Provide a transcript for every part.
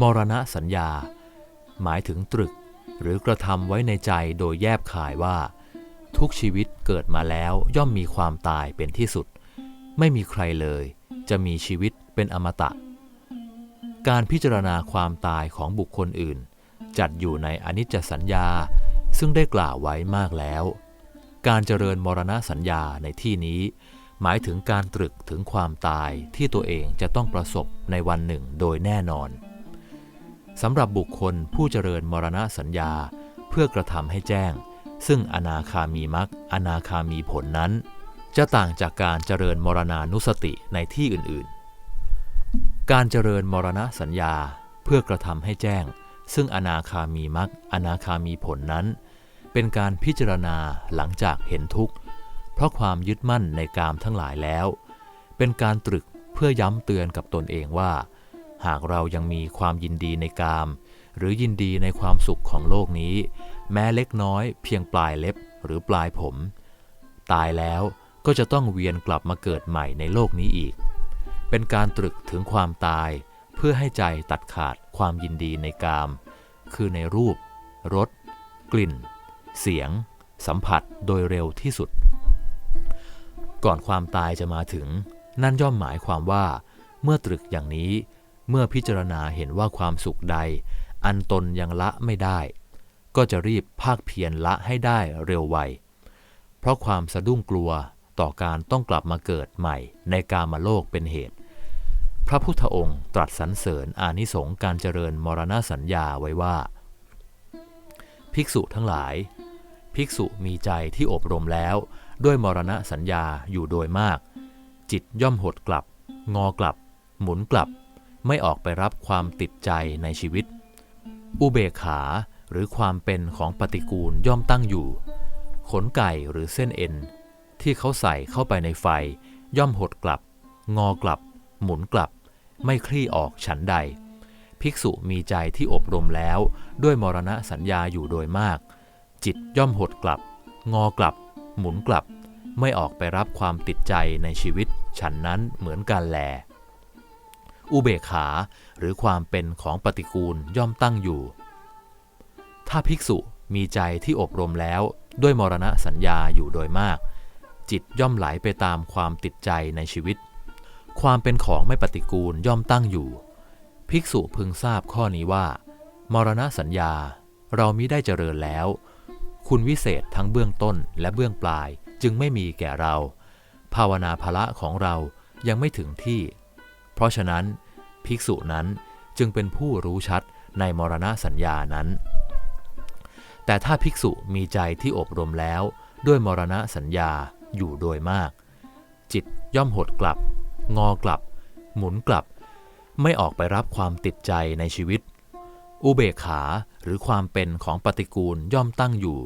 มรณะสัญญา หมายถึงตรึก หรือกระทำไว้ในใจโดยแยบขายว่า ทุกชีวิตเกิดมาแล้วย่อมมีความตายเป็นที่สุด ไม่มีใครเลย จะมีชีวิตเป็นอมตะ การพิจารณาความตายของบุคคลอื่น จัดอยู่ในอนิจจสัญญา ซึ่งได้กล่าวไว้มากแล้ว การเจริญมรณะสัญญาในที่นี้หมายถึงการตรึกถึงความตายที่ตัวเองจะต้องประสบในวันหนึ่งโดยแน่นอน สำหรับบุคคลผู้เจริญมรณะสัญญา เพื่อกระทำให้แจ้ง ซึ่งอนาคามีมักอนาคามีผลนั้น จะต่างจากการเจริญมรณานุสติในที่อื่นๆ การเจริญมรณะสัญญา เพื่อกระทำให้แจ้ง ซึ่งอนาคามีมักอนาคามีผลนั้น เป็นการพิจารณาหลังจากเห็นทุกข์ เพราะความยึดมั่นในกามทั้งหลายแล้ว เป็นการตรึกเพื่อย้ำเตือนกับตนเองว่า หากเรายังมีความยินดีในกาม หรือยินดีในความสุขของโลกนี้ แม้เล็กน้อยเพียงปลายเล็บหรือปลายผม ตายแล้วก็จะต้องเวียนกลับมาเกิดใหม่ในโลกนี้อีก เป็นการตรึกถึงความตายเพื่อให้ใจตัดขาดความยินดีในกาม คือในรูป รส กลิ่น เสียง สัมผัสโดยเร็วที่สุด ก่อนความตายจะมาถึง นั่นย่อมหมายความว่า เมื่อตรึกอย่างนี้ เมื่อพิจารณาเห็นว่าความสุขใด อันตนยังละไม่ได้ ก็จะรีบภาคเพียรละให้ได้เร็วไว เพราะความสะดุ้งกลัวต่อการต้องกลับมาเกิดใหม่ในกามโลกเป็นเหตุ พระพุทธองค์ตรัสสรรเสริญอานิสงส์การเจริญมรณสัญญาไว้ว่า ภิกษุทั้งหลาย ภิกษุมีใจที่อบรมแล้ว ด้วยมรณสัญญาอยู่โดยมาก จิตย่อมหดกลับ งอกลับ หมุนกลับ ไม่ออกไปรับความติดใจในชีวิต อุเบกขาหรือความเป็นของปฏิกูลย่อมตั้งอยู่ ขนไก่หรือเส้นเอ็น ที่เขาใส่เข้าไปในไฟ ย่อมหดกลับ งอกลับ หมุนกลับ ไม่คลี่ออกฉันใด ภิกษุมีใจที่อบรมแล้วด้วยมรณะสัญญาอยู่โดยมาก จิตย่อมหดกลับ งอกลับ หมุนกลับ ไม่ออกไปรับความติดใจในชีวิต ฉันนั้นเหมือนกันแล อุเบกขาหรือความเป็นของปฏิกูลย่อมตั้งอยู่ ถ้าภิกษุมีใจที่อบรมแล้วด้วยมรณะสัญญาอยู่โดยมาก จิตย่อมไหลไปตามความติดใจในชีวิต ความเป็นของไม่ปฏิกูลย่อมตั้งอยู่ ภิกษุพึงทราบข้อนี้ว่า มรณะสัญญาเรามิได้เจริญแล้ว คุณวิเศษทั้งเบื้องต้นและเบื้องปลายจึงไม่มีแก่เรา ภาวนาภละของเรายังไม่ถึงที่ เพราะฉะนั้นภิกษุนั้นจึงเป็นผู้รู้ชัดในมรณะสัญญานั้น แต่ถ้าภิกษุมีใจที่อบรมแล้วด้วยมรณะสัญญาอยู่โดยมาก จิตย่อมหดกลับ งอกลับ หมุนกลับ ไม่ออกไปรับความติดใจในชีวิต อุเบกขาหรือความเป็นของปฏิกูลย่อมตั้งอยู่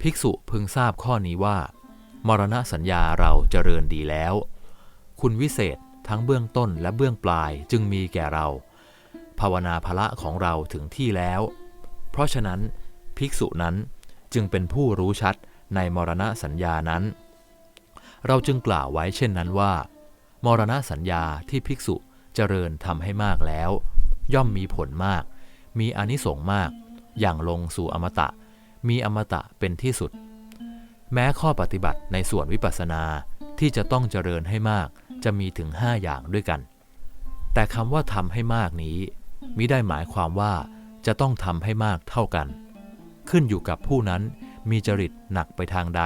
ภิกษุพึงทราบข้อนี้ว่า มรณะสัญญาเราเจริญดีแล้ว คุณวิเศษ ทั้งเบื้องต้นและเบื้องปลายจึงมีแก่เรา ภาวนาภละของเราถึงที่แล้ว เพราะฉะนั้นภิกษุนั้นจึงเป็นผู้รู้ชัดในมรณะสัญญานั้น เราจึงกล่าวไว้เช่นนั้นว่า มรณะสัญญาที่ภิกษุเจริญทำให้มากแล้ว ย่อมมีผลมาก มีอนิสงส์มาก อย่างลงสู่อมตะ มีอมตะเป็นที่สุด แม้ข้อปฏิบัติในส่วนวิปัสสนาที่จะต้องเจริญให้มาก จะมีถึง 5 อย่างด้วยกัน แต่คำว่าทำให้มากนี้มิได้หมายความว่าจะต้องทำให้มากเท่ากัน ขึ้นอยู่กับผู้นั้นมีจริตหนักไปทางใด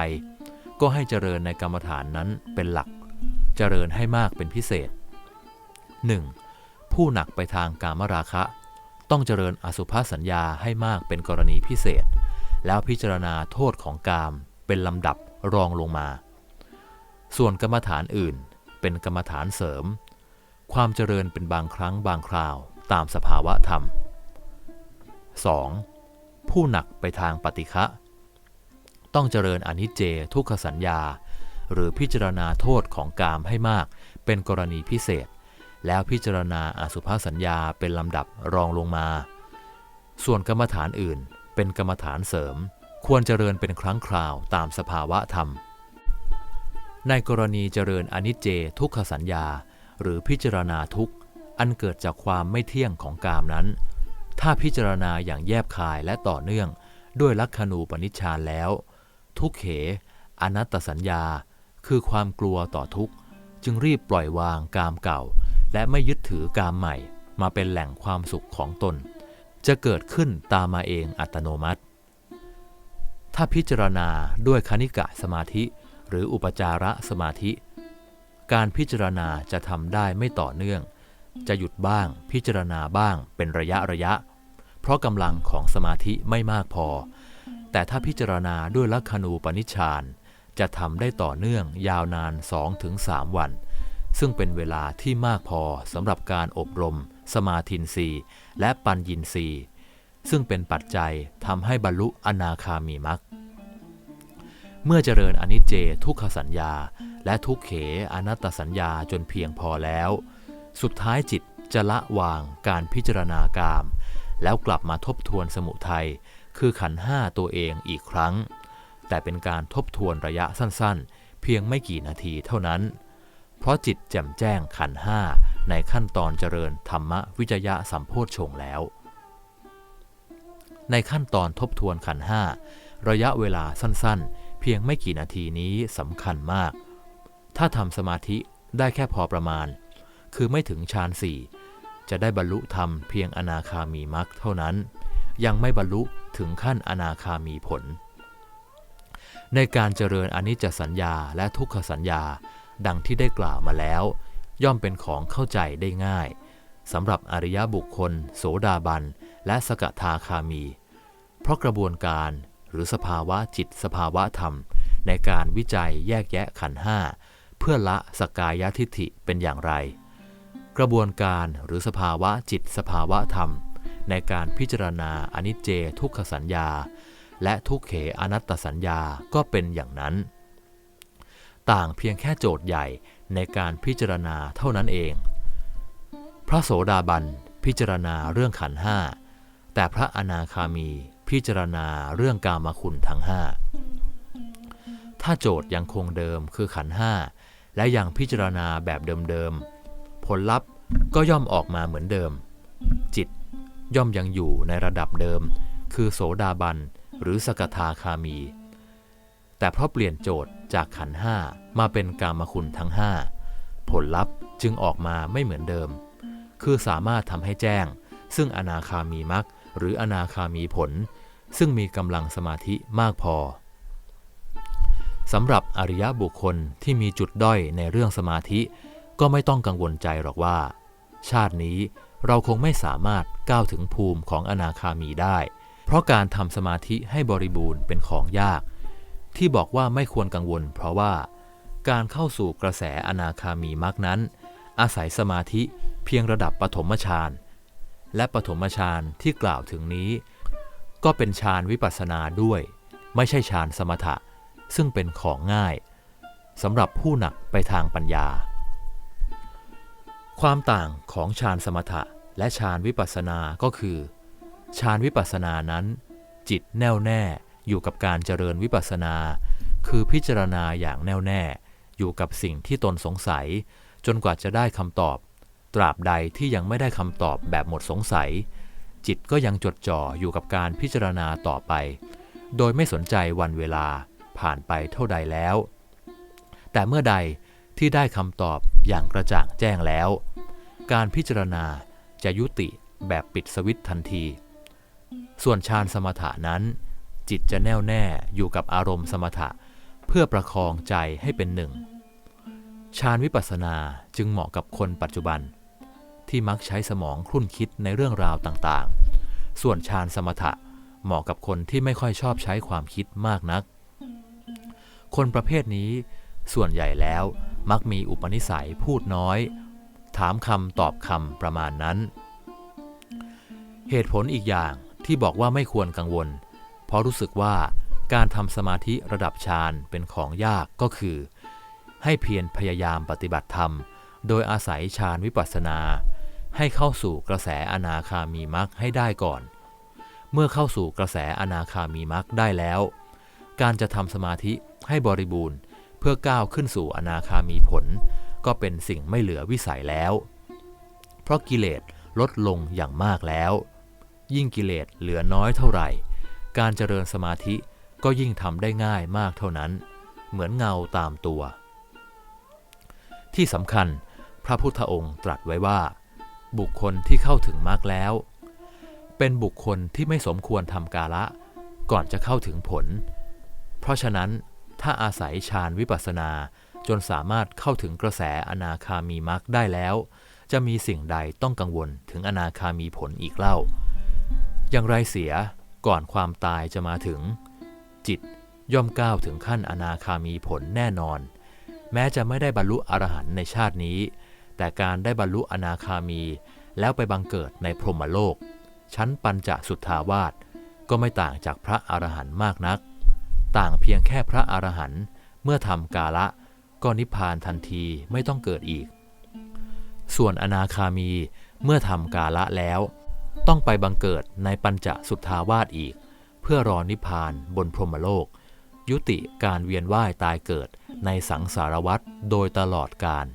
ก็ให้เจริญในกรรมฐานนั้นเป็นหลัก เจริญให้มากเป็นพิเศษ 1. ผู้หนักไปทางกามราคะ ต้องเจริญอสุภสัญญาให้มากเป็นกรณีพิเศษ แล้วพิจารณาโทษของกามเป็นลำดับรองลงมา ส่วนกรรมฐานอื่น เป็นกรรมฐานเสริม ความเจริญเป็นบางครั้งบางคราวตามสภาวะธรรม 2. ผู้หนักไปทางปฏิฆะต้องเจริญอนิจเจทุกขสัญญา หรือพิจารณาโทษของกามให้มากเป็นกรณีพิเศษ แล้วพิจารณาอสุภสัญญาเป็นลำดับรองลงมา ส่วนกรรมฐานอื่นเป็นกรรมฐานเสริม ควรเจริญเป็นครั้งคราวตามสภาวะธรรม ในกรณีเจริญอนิจเจทุกขสัญญา หรือพิจารณาทุกข์ อันเกิดจากความไม่เที่ยงของกามนั้น ถ้าพิจารณาอย่างแยบคายและต่อเนื่องด้วยลักขณูปนิชฌานแล้ว ทุกเข อนัตตสัญญา คือความกลัวต่อทุกข์ จึงรีบปล่อยวางกามเก่า และไม่ยึดถือกามใหม่ มาเป็นแหล่งความสุขของตน จะเกิดขึ้นตามมาเองอัตโนมัติ ถ้าพิจารณาด้วยคณิกะสมาธิ หรืออุปจาระสมาธิ การพิจารณาจะทำได้ไม่ต่อเนื่อง จะหยุดบ้างพิจารณาบ้างเป็นระยะระยะ เพราะกำลังของสมาธิไม่มากพอ แต่ถ้าพิจารณาด้วยลักขณูปนิชฌานจะทำได้ต่อเนื่องยาวนาน 2-3 วัน ซึ่งเป็นเวลาที่มากพอสำหรับการอบรม สมาธินรีและปัญญินรีซึ่งเป็นปัจจัยทำให้บรรลุอนาคามีมัก เมื่อเจริญอนิจเจทุกขสัญญา และทุกเขอนัตตสัญญาจนเพียงพอแล้ว สุดท้ายจิตจะละวางการพิจารณากาม แล้วกลับมาทบทวนสมุทัยคือขันห้าตัวเองอีกครั้ง แต่เป็นการทบทวนระยะสั้นๆ เพียงไม่กี่นาทีเท่านั้น เพราะจิตแจ่มแจ้งขันห้าในขั้นตอนเจริญธรรมวิจยะสัมโพชงแล้ว ในขั้นตอนทบทวนขันห้าระยะเวลาสั้นๆ เพียงไม่กี่นาทีนี้สำคัญมาก ถ้าทำสมาธิได้แค่พอประมาณ คือไม่ถึงฌานสี่จะได้บรรลุธรรมเพียงอนาคามีมรรคเท่านั้น ยังไม่บรรลุถึงขั้นอนาคามีผล ในการเจริญอนิจจสัญญาและทุกขสัญญาดังที่ได้กล่าวมาแล้ว ย่อมเป็นของเข้าใจได้ง่ายสำหรับอริยบุคคล โสดาบัน และสกทาคามี เพราะกระบวนการ หรือสภาวะจิตสภาวะธรรม ในการวิจัยแยกแยะขันห้าเพื่อละสกายทิฏฐิเป็นอย่างไร กระบวนการหรือสภาวะจิตสภาวะธรรม ในการพิจารณาอนิจเจทุกขสัญญา และทุกเขอนัตตสัญญาก็เป็นอย่างนั้น ต่างเพียงแค่โจทย์ใหญ่ในการพิจารณาเท่านั้นเอง พระโสดาบันพิจารณาเรื่องขันห้าแต่พระอนาคามี พิจารณาเรื่องกามคุณทั้งห้าถ้าโจทย์ยังคงเดิมคือขันห้าและยังพิจารณาแบบเดิมๆ ผลลัพธ์ก็ย่อมออกมาเหมือนเดิม จิตย่อมยังอยู่ในระดับเดิม คือโสดาบันหรือสกทาคามี แต่เพราะเปลี่ยนโจทย์จากขันห้ามาเป็นกามคุณทั้งห้าผลลัพธ์จึงออกมาไม่เหมือนเดิม คือสามารถทำให้แจ้ง ซึ่งอนาคามีมัก หรืออนาคามีผล ซึ่งมีกำลังสมาธิมากพอสำหรับอริยบุคคลที่มีจุดด้อยในเรื่องสมาธิ ก็ไม่ต้องกังวลใจหรอกว่า ชาตินี้เราคงไม่สามารถก้าวถึงภูมิของอนาคามีได้ เพราะการทำสมาธิให้บริบูรณ์เป็นของยาก ที่บอกว่าไม่ควรกังวล เพราะว่า การเข้าสู่กระแสอนาคามีมรรคนั้น อาศัยสมาธิเพียงระดับปฐมฌาน และปฐมฌานที่กล่าวถึงนี้ ก็เป็นฌานวิปัสสนาด้วย ไม่ใช่ฌานสมถะ ซึ่งเป็นของง่ายสำหรับผู้หนักไปทางปัญญา ความต่างของฌานสมถะและฌานวิปัสสนาก็คือฌานวิปัสสนานั้น จิตแน่วแน่อยู่กับการเจริญวิปัสสนา คือพิจารณาอย่างแน่วแน่อยู่กับสิ่งที่ตนสงสัย จนกว่าจะได้คำตอบ ตราบใดที่ยังไม่ได้คำตอบแบบหมดสงสัย จิตก็ยังจดจ่ออยู่กับการพิจารณาต่อไป โดยไม่สนใจวันเวลาผ่านไปเท่าใดแล้ว แต่เมื่อใดที่ได้คำตอบอย่างกระจ่างแจ้งแล้ว การพิจารณาจะยุติแบบปิดสวิตทันที ส่วนฌานสมถะนั้น จิตจะแน่วแน่อยู่กับอารมณ์สมถะ เพื่อประคองใจให้เป็นหนึ่งฌานวิปัสสนาจึงเหมาะกับคนปัจจุบัน ที่มักใช้สมองคลุ่นคิดในเรื่องราวต่างๆ ส่วนฌานสมถะเหมาะกับคนที่ไม่ค่อยชอบใช้ความคิดมากนัก คนประเภทนี้ส่วนใหญ่แล้วมักมีอุปนิสัยพูดน้อย ถามคำตอบคำประมาณนั้น เหตุผลอีกอย่างที่บอกว่าไม่ควรกังวล เพราะรู้สึกว่าการทำสมาธิระดับฌานเป็นของยากก็คือ ให้เพียรพยายามปฏิบัติธรรม โดยอาศัยฌานวิปัสสนา ให้เข้าสู่กระแสอนาคามีมรรคให้ได้ก่อน เมื่อเข้าสู่กระแสอนาคามีมรรคได้แล้ว การจะทำสมาธิให้บริบูรณ์ เพื่อก้าวขึ้นสู่อนาคามีผล ก็เป็นสิ่งไม่เหลือวิสัยแล้ว เพราะกิเลสลดลงอย่างมากแล้ว ยิ่งกิเลสเหลือน้อยเท่าไหร่ การเจริญสมาธิก็ยิ่งทำได้ง่ายมากเท่านั้น เหมือนเงาตามตัว ที่สำคัญพระพุทธองค์ตรัสไว้ว่า บุคคลที่เข้าถึงมรรคแล้ว เป็นบุคคลที่ไม่สมควรทำกาละก่อนจะเข้าถึงผล เพราะฉะนั้นถ้าอาศัยฌานวิปัสสนาจนสามารถเข้าถึงกระแสอนาคามีมรรคได้แล้ว จะมีสิ่งใดต้องกังวลถึงอนาคามีผลอีกเล่า อย่างไรเสียก่อนความตายจะมาถึง จิตย่อมก้าวถึงขั้นอนาคามีผลแน่นอน แม้จะไม่ได้บรรลุอรหันต์ในชาตินี้ แต่การได้บรรลุอนาคามี แล้วไปบังเกิดในพรหมโลก ชั้นปัญจสุทธาวาสก็ไม่ต่างจากพระอรหันต์มากนัก ต่างเพียงแค่พระอรหันต์เมื่อทำกาละ ก็นิพพานทันทีไม่ต้องเกิดอีก ส่วนอนาคามีเมื่อทำกาละแล้ว ต้องไปบังเกิดในปัญจสุทธาวาสอีก เพื่อรอนิพพานบนพรหมโลก ยุติการเวียนว่ายตายเกิดในสังสารวัฏโดยตลอดกาล